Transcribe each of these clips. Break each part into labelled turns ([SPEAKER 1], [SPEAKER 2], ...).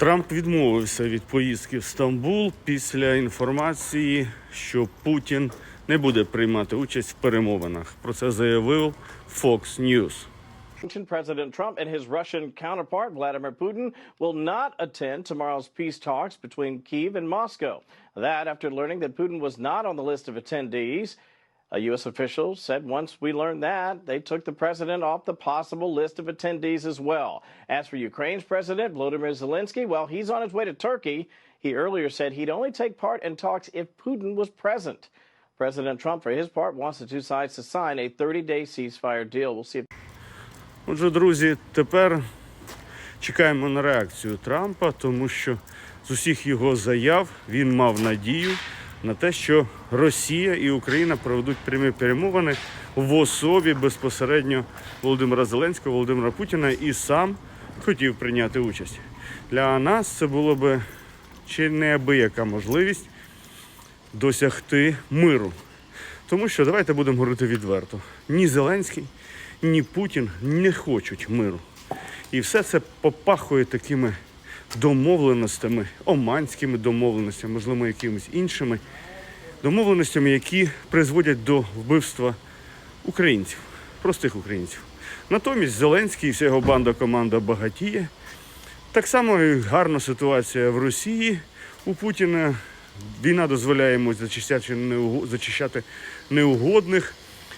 [SPEAKER 1] Трамп відмовився від поїздки в Стамбул після інформації, що Путін не буде приймати участь в перемовинах. Про це заявив Fox News.
[SPEAKER 2] President Trump and his Russian counterpart, Vladimir Putin, will not attend tomorrow's peace talks between Kyiv and Moscow. That after learning that Putin was not on the list of attendees. A U.S. official said once we learned that, they took the president off the possible list of attendees as well. As for Ukraine's president, Volodymyr Zelensky, well, he's on his way to Turkey. He earlier said he'd only take part in talks if Putin was present. President Trump, for his part, wants the two sides to sign a 30 day ceasefire deal. We'll see if
[SPEAKER 1] Отже, друзі, тепер чекаємо на реакцію Трампа, тому що з усіх його заяв він мав надію На те, що Росія і Україна проведуть прямі перемовини в особі безпосередньо Володимира Зеленського, Володимира Путіна і сам хотів прийняти участь. Для нас це було би чи неабияка можливість досягти миру. Тому що давайте будемо говорити відверто: ні Зеленський, ні Путін не хочуть миру. І все це попахує такими домовленостями, оманськими домовленостями, можливо, якимись іншими домовленостями, які призводять до вбивства українців, простих українців. Натомість Зеленський і вся його банда команда багатіє. Так само гарна ситуація в Росії у Путіна. Війна дозволяє йому зачищати неугодних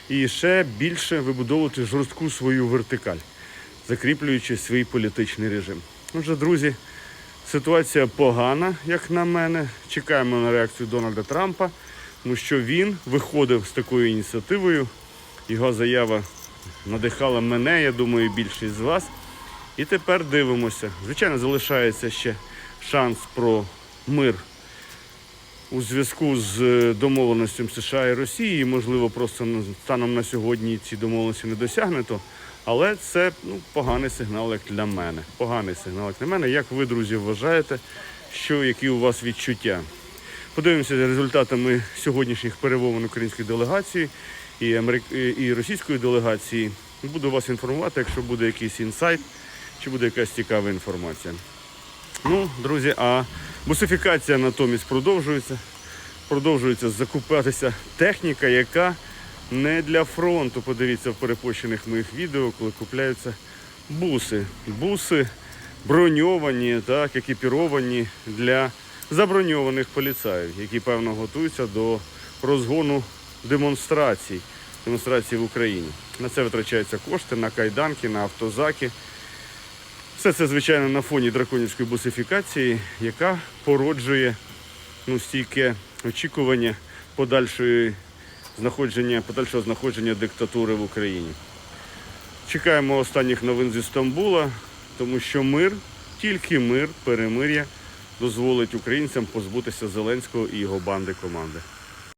[SPEAKER 1] і ще більше вибудовувати жорстку свою вертикаль, закріплюючи свій політичний режим. Отже, друзі, ситуація погана, як на мене. Чекаємо на реакцію Дональда Трампа, тому що він виходив з такою ініціативою. Його заява надихала мене, я думаю, більшість з вас. І тепер дивимося. Звичайно, залишається ще шанс про мир у зв'язку з е, домовленостям США і Росії. Можливо, просто станом на сьогодні ці домовленості не досягнуто. Але це ну, поганий сигнал, як для мене. Поганий сигнал, як для мене. Як ви, друзі, вважаєте, що які у вас відчуття? Подивимося за результатами сьогоднішніх перемовин української делегації і, Америк... і російської делегації. Буду вас інформувати, якщо буде якийсь інсайт чи буде якась цікава інформація. Ну, друзі, а бусифікація натомість продовжується. Продовжується закупатися техніка, яка не для фронту. Подивіться в перепощених моїх відео, коли купляються буси. Буси броньовані, так, екіпіровані для заброньованих поліцаїв, які певно готуються до розгону демонстрацій, демонстрацій в Україні. На це витрачаються кошти на кайданки, на автозаки. Все це, звичайно, на фоні драконівської бусифікації, яка породжує ну, стійке очікування подальшої знаходження, подальшого знаходження диктатури в Україні. Чекаємо останніх новин зі Стамбула, тому що мир, тільки мир, перемир'я дозволить українцям позбутися Зеленського і його банди команди.